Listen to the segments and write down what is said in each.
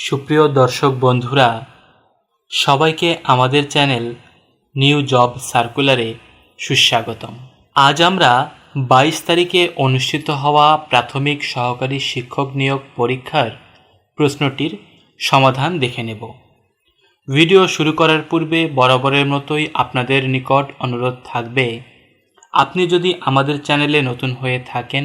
সুপ্রিয় দর্শক বন্ধুরা, সবাইকে আমাদের চ্যানেল নিউ জব সার্কুলারে সুস্বাগতম। আজ আমরা বাইশ তারিখে অনুষ্ঠিত হওয়া প্রাথমিক সহকারী শিক্ষক নিয়োগ পরীক্ষার প্রশ্নটির সমাধান দেখে নেব। ভিডিও শুরু করার পূর্বে বরাবরের মতোই আপনাদের নিকট অনুরোধ থাকবে, আপনি যদি আমাদের চ্যানেলে নতুন হয়ে থাকেন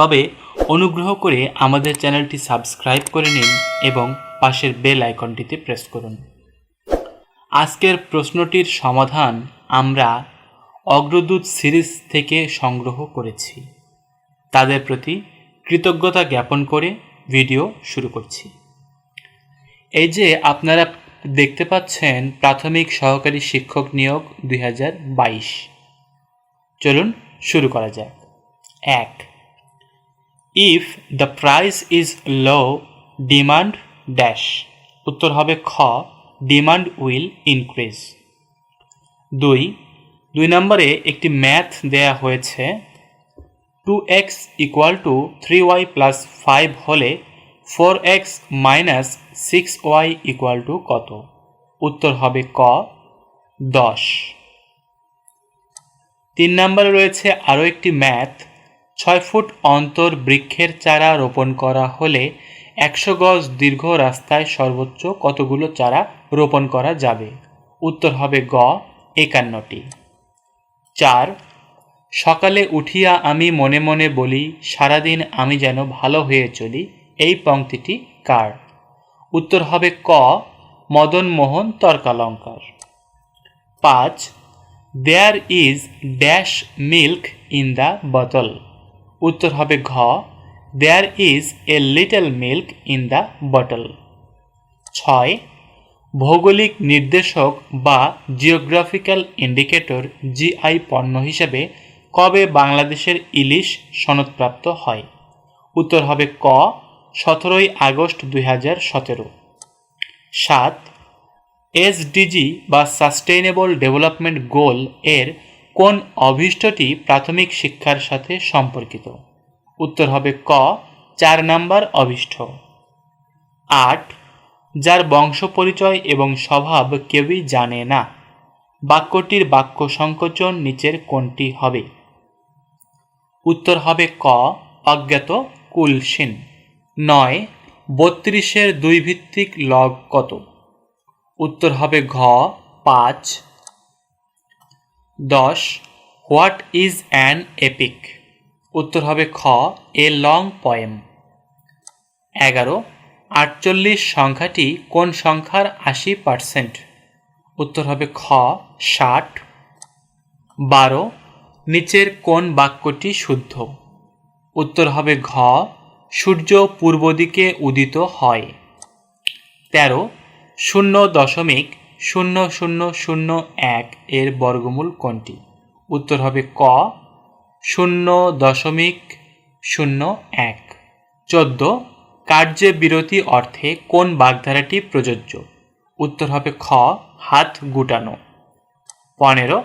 তবে অনুগ্রহ করে আমাদের চ্যানেলটি সাবস্ক্রাইব করে নিন এবং পাশের বেল আইকনটিতে প্রেস করুন। আজকের প্রশ্নটির সমাধান আমরা অগ্রদূত সিরিজ থেকে সংগ্রহ করেছি। তাদের প্রতি কৃতজ্ঞতা জ্ঞাপন করে ভিডিও শুরু করছি। এই যে আপনারা দেখতে পাচ্ছেন, প্রাথমিক সহকারী শিক্ষক নিয়োগ দুই হাজার বাইশ। চলুন শুরু করা যাক। এক if the price is low demand dash উত্তর হবে খ ডিমান্ড উইল ইনক্রিজ দুই দুই নম্বরে একটি ম্যাথ দেয়া হয়েছে। Two X equal to three Y plus five হলে four X minus six Y equal to কত? উত্তর হবে ক, দশ। তিন নম্বরে রয়েছে আরও একটি ম্যাথ ছয় ফুট অন্তর বৃক্ষের চারা রোপণ করা হলে একশো গজ দীর্ঘ রাস্তায় সর্বোচ্চ কতগুলো চারা রোপণ করা যাবে? উত্তর হবে গ, একান্নটি। চার, সকালে উঠিয়া আমি মনে মনে বলি, সারাদিন আমি যেন ভালো হয়ে চলি এই পংক্তিটি কার? উত্তর হবে ক, মদন মোহন তর্কালঙ্কার। পাঁচ there is dash milk in the bottle উত্তর হবে ঘ there is a little milk in the bottle ছয়, ভৌগোলিক নির্দেশক বা জিওগ্রাফিক্যাল ইন্ডিকেটর জিআই পণ্য হিসেবে কবে বাংলাদেশের ইলিশ সনদপ্রাপ্ত হয়? উত্তর হবে ক, সতেরোই আগস্ট দুই হাজার সতেরো। সাত, এসডিজি বা সাস্টেইনেবল ডেভেলপমেন্ট গোল এর কোন অভীষ্টটি প্রাথমিক শিক্ষার সাথে সম্পর্কিত? উত্তর হবে ক, চার নাম্বার অভীষ্ট। আট, যার বংশ পরিচয় এবং স্বভাব কেউই জানে না। বাক্যটির বাক্য সংকোচন নিচের কোনটি হবে? উত্তর হবে ক, অজ্ঞাত, কুলসিন। নয়, বত্রিশের দুই ভিত্তিক লগ কত? উত্তর হবে ঘ, পাঁচ দশ, হোয়াট ইজ অ্যান এপিক? উত্তর হবে খ, এ লং পয়েম। এগারো, আটচল্লিশ সংখ্যাটি কোন সংখ্যার আশি পার্সেন্ট? উত্তর হবে খ, ষাট। বারো, নিচের কোন বাক্যটি শুদ্ধ? উত্তর হবে ঘ, সূর্য পূর্ব দিকে উদিত হয়। তেরো, শূন্য দশমিক শূন্য শূন্য শূন্য এক এর বর্গমূল কোনটি? উত্তর হবে ক, শূন্য দশমিক শূন্য এক। চোদ্দ, কার্যে বিরতি অর্থে কোন বাগধারাটি প্রযোজ্য? উত্তর হবে খ, হাত গুটানো। পনেরো,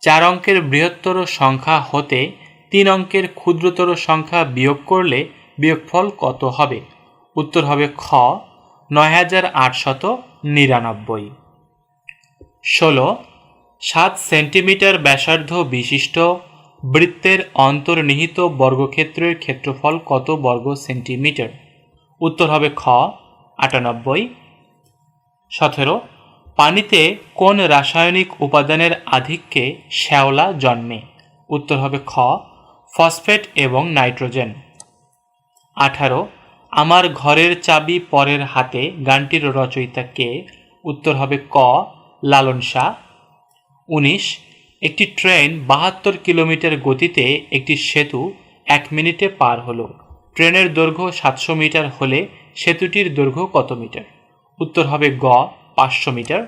চার অঙ্কের বৃহত্তর সংখ্যা হতে তিন অঙ্কের ক্ষুদ্রতর সংখ্যা বিয়োগ করলে বিয়োগফল কত হবে? উত্তর হবে খ, নয় হাজার আটশত নিরানব্বই। ষোলো, সাত সেন্টিমিটার ব্যাসার্ধ বিশিষ্ট বৃত্তের অন্তর্নিহিত বর্গক্ষেত্রের ক্ষেত্রফল কত বর্গ সেন্টিমিটার? উত্তর হবে খ, আটানব্বই। সতেরো, পানিতে কোন রাসায়নিক উপাদানের আধিক্যে শ্যাওলা জন্মে? উত্তর হবে খ, ফসফেট এবং নাইট্রোজেন। আঠারো, আমার ঘরের চাবি পরের হাতে গানটির রচয়িতা কে? উত্তর হবে ক লালন শাহ। উনিশ, একটি ট্রেন বাহাত্তর কিলোমিটার গতিতে একটি সেতু এক মিনিটে পার হলো। ট্রেনের দৈর্ঘ্য সাতশো মিটার হলে সেতুটির দৈর্ঘ্য কত মিটার? উত্তর হবে গ, পাঁচশো মিটার।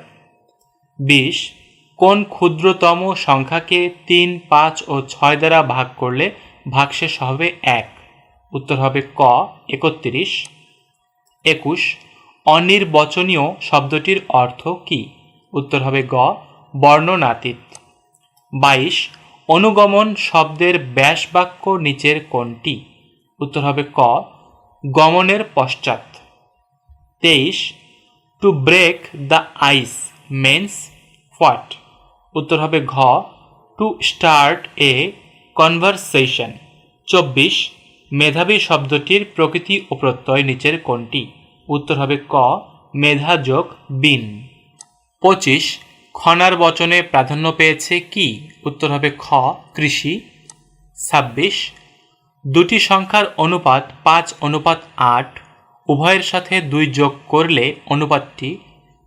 বিশ, কোন ক্ষুদ্রতম সংখ্যাকে তিন, পাঁচ ও ছয় দ্বারা ভাগ করলে ভাগশেষ হবে এক? উত্তর হবে ক, একত্রিশ। একুশ, অনির্বচনীয় শব্দটির অর্থ কি? উত্তর হবে গ, বর্ণনাতীত। বাইশ, অনুগমন শব্দের ব্যাস বাক্য নিচের কোনটি? উত্তর হবে ক, গমনের পশ্চাৎ। তেইশ to break the ice means what উত্তর হবে ঘ টু স্টার্ট এ কনভারসেশন চব্বিশ, মেধাবী শব্দটির প্রকৃতি ও প্রত্যয় নিচের কোনটি? উত্তর হবে ক, মেধা যোগ বিন। পঁচিশ, খনার বচনে প্রাধান্য পেয়েছে কি? উত্তর হবে খ, কৃষি। ছাব্বিশ, দুটি সংখ্যার অনুপাত পাঁচ, অনুপাত আট, উভয়ের সাথে দুই যোগ করলে অনুপাতটি,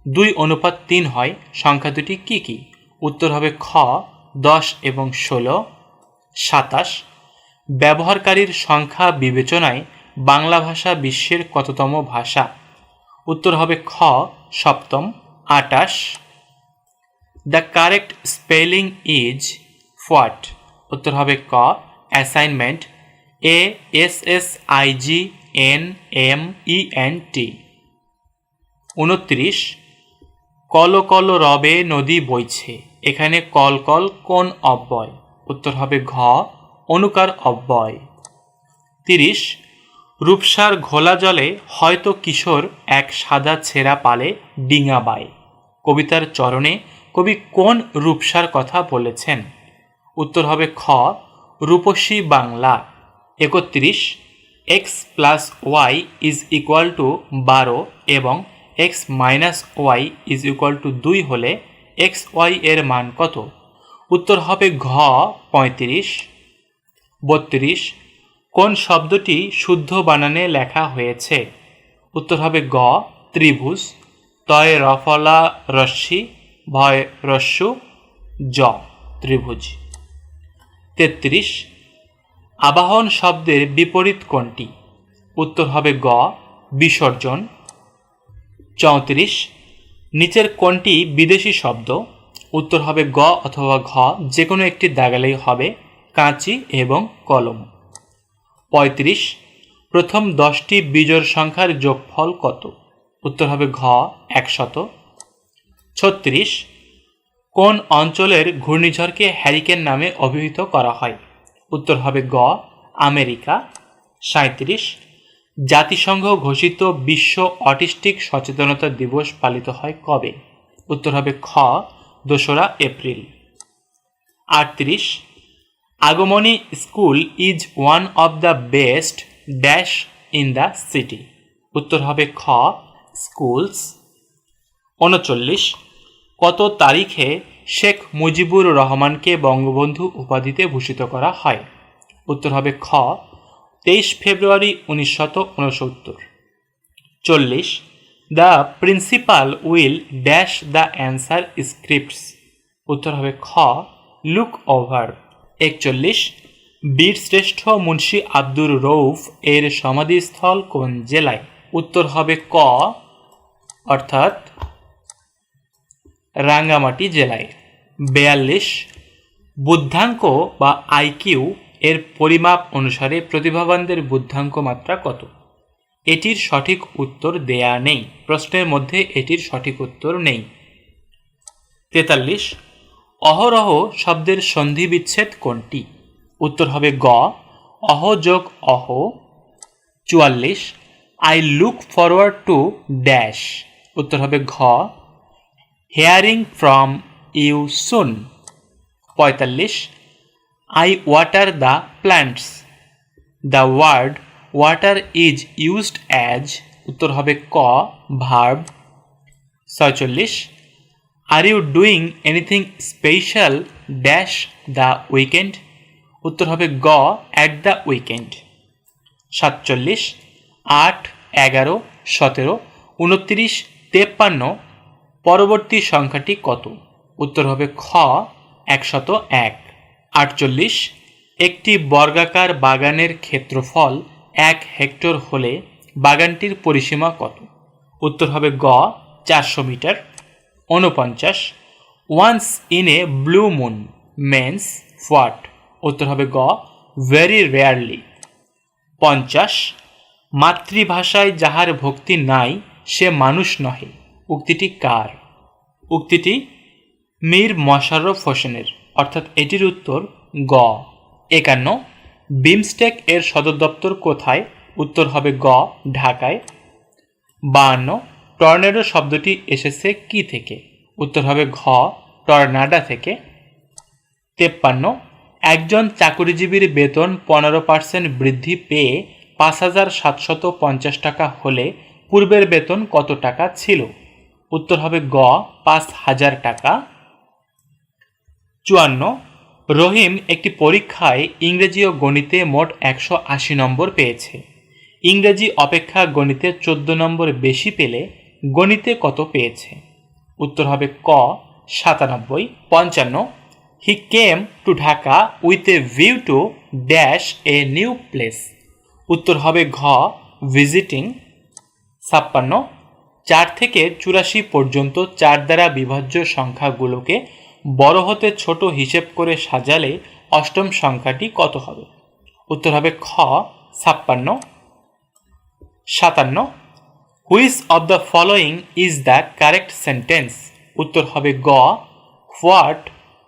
দুই অনুপাত তিন হয়, সংখ্যা দুটি কি কি? উত্তর হবে খ, দশ এবং ষোলো। সাতাশ, ব্যবহারকারীর সংখ্যা বিবেচনায় বাংলা ভাষা বিশ্বের কততম ভাষা? উত্তর হবে খ, সপ্তম। আটাশ। The correct spelling is what উত্তর হবে ক। Assignment A S S I G N M E N T উনত্রিশ। কল কল রবে নদী বইছে। এখানে কল কল কোন অব্যয়? উত্তর হবে ঘ। অনুকার অব্যয়। তিরিশ। রূপসার ঘোলা জলে হয়তো কিশোর এক সাদা ছেঁড়া পালে ডিঙা বায়। কবিতার চরণে কবি কোন রূপসার কথা বলেছেন? উত্তর হবে খ, রূপসী বাংলা, একত্রিশ X plus Y is equal to বারো এবং X minus Y is equal to দুই হলে এক্স ওয়াই এর মান কত? উত্তর হবে ঘ, পঁয়ত্রিশ, বত্রিশ, কোন শব্দটি শুদ্ধ বানানে লেখা হয়েছে? উত্তর হবে গ, ত্রিভুজ তয় রফলা রশ্মি, ভয় রস্যু, জ, ত্রিভুজ। তেত্রিশ, আবাহন শব্দের বিপরীত কোনটি? উত্তর হবে গ, বিসর্জন। চৌত্রিশ, নিচের কোনটি বিদেশি শব্দ? উত্তর হবে গ অথবা ঘ যে কোনো একটি দাগালেই হবে, কাঁচি এবং কলম। পঁয়ত্রিশ, প্রথম দশটি বিজোড় সংখ্যার যোগফল কত? উত্তর হবে ঘ, একশত। ছত্রিশ, কোন অঞ্চলের ঘূর্ণিঝড়কে হ্যারিকেন নামে অভিহিত করা হয়? উত্তর হবে গ, আমেরিকা। সাঁত্রিশ জাতিসংঘ ঘোষিত বিশ্ব অটিস্টিক সচেতনতা দিবস পালিত হয় কবে? উত্তর হবে খ, দোসরা এপ্রিল। আটত্রিশ, Agamani school is one of the best dash in the city. উত্তর হবে খ স্কুলস উনচল্লিশ, কত তারিখে শেখ মুজিবুর রহমানকে বঙ্গবন্ধু উপাধিতে ভূষিত করা হয়? উত্তর হবে খ, তেইশ ফেব্রুয়ারি উনিশশত উনসত্তর। চল্লিশ, the principal will dash the answer scripts. উত্তর হবে খ, লুক ওভার। একচল্লিশ, বীরশ্রেষ্ঠ মুন্সী আব্দুর রৌফ এর সমাধিস্থল কোন জেলায়? উত্তর হবে ক অর্থাৎ রাঙ্গামাটি জেলায় বেয়াল্লিশ বুদ্ধাঙ্ক বা আইকিউ এর পরিমাপ অনুসারে প্রতিভাবানদের বুদ্ধাঙ্ক মাত্রা কত? এটির সঠিক উত্তর দেয়া নেই। প্রশ্নের মধ্যে এটির সঠিক উত্তর নেই। তেতাল্লিশ অহরহ শব্দের সন্ধি বিচ্ছেদ কোনটি? উত্তর হবে গ, অহ যোগ অহ। চুয়াল্লিশ I look forward to dash উত্তর হবে ঘ। হেয়ারিং ফ্রম ইউ সুন পঁয়তাল্লিশ। I water the plants the word water is used as উত্তর হবে ক ভার্ব ছয়চল্লিশ। Are you doing anything special dash the weekend উত্তর হবে গ অ্যাট দ্য উইকেন্ড সাতচল্লিশ। আট, এগারো, সতেরো, উনত্রিশ তেপ্পান্ন পরবর্তী সংখ্যাটি কত? উত্তর হবে খ, একশত এক। আটচল্লিশ, একটি বর্গাকার বাগানের ক্ষেত্রফল এক হেক্টর হলে বাগানটির পরিসীমা কত? উত্তর হবে গ, চারশো মিটার। ঊনপঞ্চাশ once in a blue moon means what উত্তর হবে গ ভেরি রেয়ারলি পঞ্চাশ, মাতৃভাষায় যাহার ভক্তি নাই, সে মানুষ নহে। উক্তিটি কার? উক্তিটি মীর মশাররফ হোসেনের, অর্থাৎ এটির উত্তর গ। একান্ন, বিমস্টেক এর সদর দপ্তর কোথায়? উত্তর হবে গ, ঢাকায়। বাহান্ন, টর্নেডো শব্দটি এসেছে কি থেকে? উত্তর হবে ঘ, টর্নাডা থেকে। তেপ্পান্ন, একজন চাকরিজীবীর বেতন পনেরো পার্সেন্ট বৃদ্ধি পেয়ে পাঁচ হাজার সাতশত পঞ্চাশ টাকা হলে পূর্বের বেতন কত টাকা ছিল? উত্তর হবে গ, পাঁচ হাজার টাকা। চুয়ান্ন, রহিম একটি পরীক্ষায় ইংরেজি ও গণিতে মোট একশো আশি নম্বর পেয়েছে। ইংরেজি অপেক্ষা গণিতে চোদ্দ নম্বর বেশি পেলে গণিতে কত পেয়েছে? উত্তর হবে ক, সাতানব্বই, পঞ্চান্ন। He came to Dhaka with a view to dash a new place উত্তর হবে ঘ ভিজিটিং ছাপ্পান্ন চার থেকে চুরাশি পর্যন্ত চার দ্বারা বিভাজ্য সংখ্যাগুলোকে বড় হতে ছোট হিসেব করে সাজালে অষ্টম সংখ্যাটি কত হবে? উত্তর হবে খ, ছাপ্পান্ন, সাতান্ন। Which of the following is the correct sentence উত্তর হবে গ what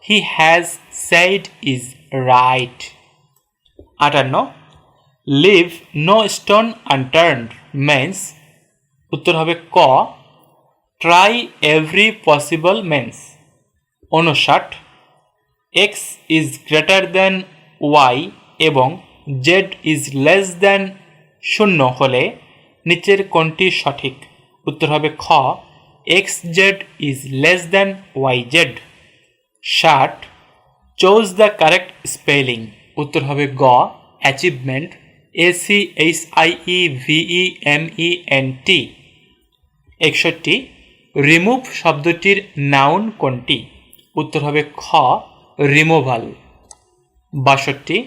he has said is right আটান্ন। Leave no stone unturned means উত্তর হবে ক। ট্রাই এভরি পসিবল মেন্স উনষাট X is greater than Y এবং জেড ইজ লেস দ্যান শূন্য হলে নিচের কোনটি সঠিক? উত্তর হবে খ। X Z is less than Y Z ষাট। চোজ দ্য কারেক্ট স্পেলিং উত্তর হবে গ। Achievement A C H I E V E M E N একষট্টি রিমুভ শব্দটির নাউন কোনটি? উত্তর হবে খ রিমুভাল বাষট্টি,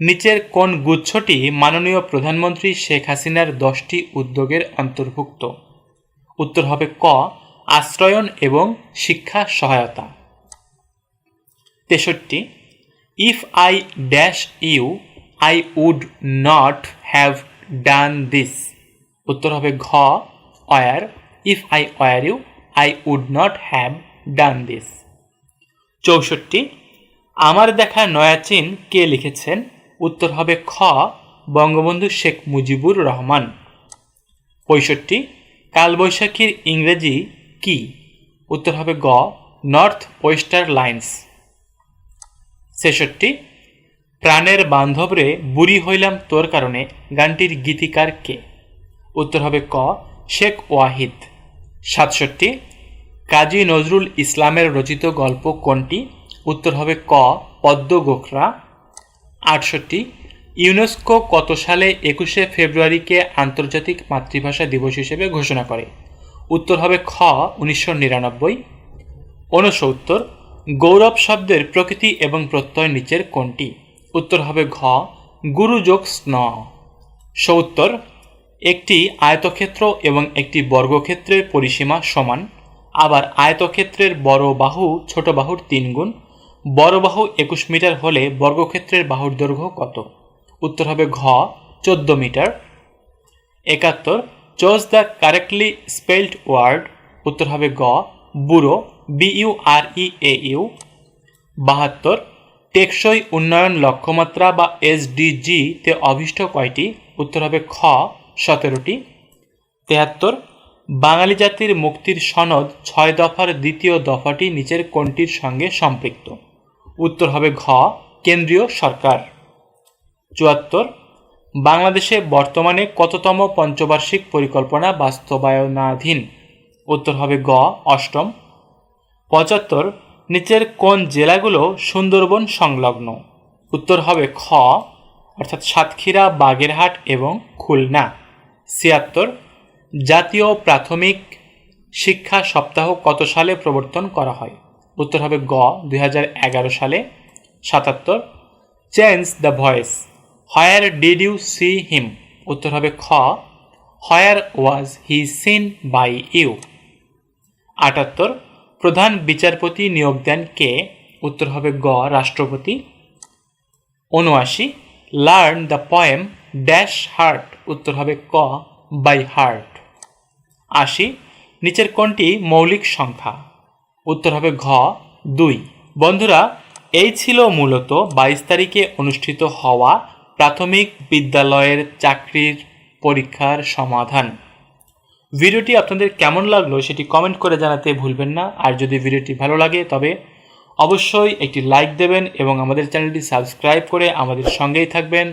নিচের কোন গুচ্ছটি মাননীয় প্রধানমন্ত্রী শেখ হাসিনার দশটি উদ্যোগের অন্তর্ভুক্ত? উত্তর হবে ক, আশ্রয়ন এবং শিক্ষা সহায়তা। তেষট্টি if I dash you I would not have done this উত্তর হবে ঘ were if I were you I would not have done this চৌষট্টি, আমার দেখা নয়াচিন কে লিখেছেন? উত্তর হবে খ, বঙ্গবন্ধু শেখ মুজিবুর রহমান। পঁয়ষট্টি, কালবৈশাখীর ইংরেজি কি? উত্তর হবে গ নর্থ ওয়েস্টার লাইন্স ছেষট্টি, প্রাণের বান্ধবরে বুড়ি হইলাম তোর কারণে, গানটির গীতিকার কে? উত্তর হবে ক শেখ ওয়াহিদ। সাতষট্টি, কাজী নজরুল ইসলামের রচিত গল্প কোনটি? উত্তর হবে ক, পদ্ম গোখরা। আটষট্টি, ইউনেস্কো কত সালে একুশে ফেব্রুয়ারিকে আন্তর্জাতিক মাতৃভাষা দিবস হিসেবে ঘোষণা করে? উত্তর হবে খ, উনিশশো নিরানব্বই। ঊনসত্তর, গৌরব শব্দের প্রকৃতি এবং প্রত্যয় নিচের কোনটি? উত্তর হবে ঘ, গুরুযোগ স্ন। সত্তর একটি আয়তক্ষেত্র এবং একটি বর্গক্ষেত্রের পরিসীমা সমান, আবার আয়তক্ষেত্রের বড় বাহু ছোট বাহুর তিন গুণ বড় বাহু একুশ মিটার হলে বর্গক্ষেত্রের বাহুর দৈর্ঘ্য কত? উত্তর হবে ঘ, চোদ্দ মিটার। একাত্তর choose the correctly spelled word উত্তর হবে গ, বুড়ো BU R E A you বাহাত্তর, টেকসই উন্নয়ন লক্ষ্যমাত্রা বা এসডিজি তে অভিষ্ট কয়টি? উত্তর হবে খ সতেরোটি। তেহাত্তর, বাঙালি জাতির মুক্তির সনদ ছয় দফার দ্বিতীয় দফাটি নিচের কোনটির সঙ্গে সম্পৃক্ত? উত্তর হবে ঘ, কেন্দ্রীয় সরকার। চুয়াত্তর, বাংলাদেশে বর্তমানে কততম পঞ্চবার্ষিক পরিকল্পনা বাস্তবায়নাধীন? উত্তর হবে গ, অষ্টম। পঁচাত্তর, নিচের কোন জেলাগুলো সুন্দরবন সংলগ্ন? উত্তর হবে খ, অর্থাৎ সাতক্ষীরা, বাগেরহাট এবং খুলনা। ছিয়াত্তর, জাতীয় প্রাথমিক শিক্ষা সপ্তাহ কত সালে প্রবর্তন করা হয়? উত্তর হবে গ দু হাজার এগারো সালে, সাতাত্তর। Change the voice, where did you see him? উত্তর হবে খ, where was he seen by you? আটাত্তর। প্রধান বিচারপতি নিয়োগ দেন কে? উত্তর হবে গ, রাষ্ট্রপতি। উনআশি। Learn the poem dash heart উত্তর হবে ক বাই হার্ট আশি, নিচের কোনটি মৌলিক সংখ্যা। উত্তর হবে ঘ, দুই। বন্ধুরা, এই ছিল মূলত বাইশ তারিখে অনুষ্ঠিত হওয়া প্রাথমিক বিদ্যালয়ের চাকরির পরীক্ষার সমাধান। ভিডিওটি আপনাদের কেমন লাগল সেটি কমেন্ট করে জানাতে ভুলবেন না। আর যদি ভিডিওটি ভালো লাগে, তবে অবশ্যই একটি লাইক দেবেন এবং আমাদের চ্যানেলটি সাবস্ক্রাইব করে আমাদের সঙ্গেই থাকবেন।